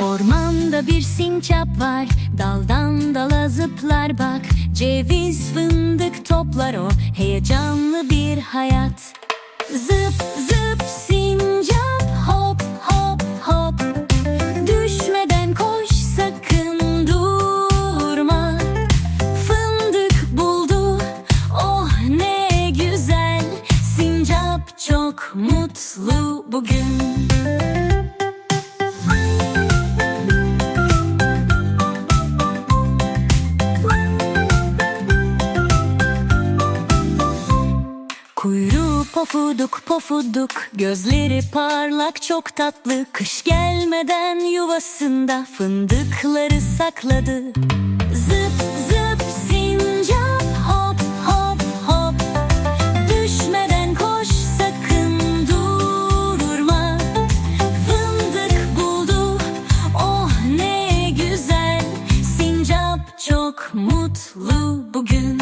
Ormanda bir sincap var Daldan dala zıplar bak. Ceviz fındık toplar o Heyecanlı bir hayat. Zıp çok mutlu bugün. Kuyruğu pofuduk pofuduk Gözleri parlak çok tatlı. Kış gelmeden yuvasında Fındıkları sakladı mutlu bugün